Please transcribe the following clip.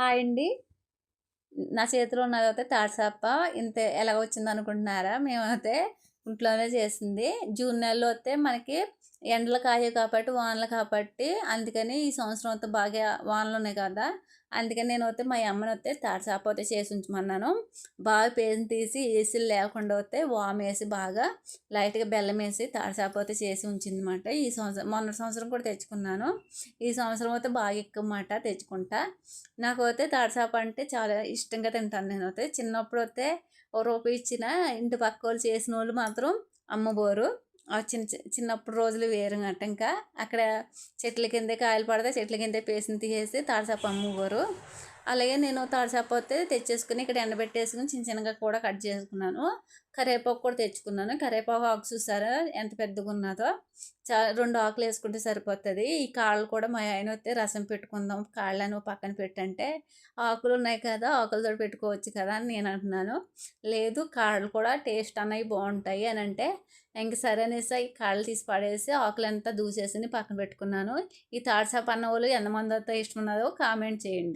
Hi అండి. నా చేతిలో ఉన్నది అయితే ఇంత ఎలాగ వచ్చింది అనుకుంటున్నారా మేమైతే ఇంట్లోనే చేసింది. జూన్ నెలలో వస్తే మనకి ఎండలు కాయ కాబట్టి వానలు కాబట్టి అందుకని ఈ సంవత్సరం అయితే బాగా వానలు ఉన్నాయి కదా. అందుకని నేను వస్తే మా అమ్మని వస్తే తాడిసాప అయితే చేసి ఉంచమన్నాను. బాగా పేరు తీసి ఏసీలు లేకుండా వస్తే వామ్ వేసి బాగా లైట్గా బెల్లం వేసి తాడిసాప అయితే చేసి ఉంచిందన్నమాట. ఈ సంవత్సరం మొన్న సంవత్సరం కూడా తెచ్చుకున్నాను. ఈ సంవత్సరం అయితే బాగా ఎక్కువ మాట తెచ్చుకుంటా. నాకు అయితే తాడిసాప అంటే చాలా ఇష్టంగా తింటాను నేను. అయితే చిన్నప్పుడు అయితే ఓ రూపాయి ఇచ్చిన ఇంటి పక్క వాళ్ళు చేసిన వాళ్ళు మాత్రం అమ్మబోరు. చిన్న చిన్నప్పుడు రోజులు వేరుగట్ట ఇంకా. అక్కడ చెట్ల కింద కాయలు పడితే చెట్ల కింద పేసిన తీసేసి తాడిసాప అమ్మబోరు. అలాగే నేను తాడిసాప వస్తే తెచ్చేసుకుని ఇక్కడ ఎండబెట్టేసుకుని చిన్న చిన్నగా కూడా కట్ చేసుకున్నాను. కరివేపాకు కూడా తెచ్చుకున్నాను. కరివేపాకు ఆకు చూసారా? ఎంత పెద్దగా ఉన్నదో చా రెండు ఆకులు వేసుకుంటే సరిపోతుంది. ఈ కాళ్ళు కూడా మా ఆయన వస్తే రసం పెట్టుకుందాం కాళ్ళను పక్కన పెట్టంటే ఆకులు ఉన్నాయి కదా ఆకులతో పెట్టుకోవచ్చు కదా అని నేను అంటున్నాను. లేదు కాళ్ళు కూడా టేస్ట్ అన్నవి బాగుంటాయి అని అంటే ఇంక సరే అనేసి ఈ కాళ్ళు తీసి పడేసి ఆకులంతా దూసేసి పక్కన పెట్టుకున్నాను. ఈ తాడ్సాప్ అన్న వాళ్ళు ఎంతమంది అయితే ఇష్టం ఉన్నదో కామెంట్ చేయండి.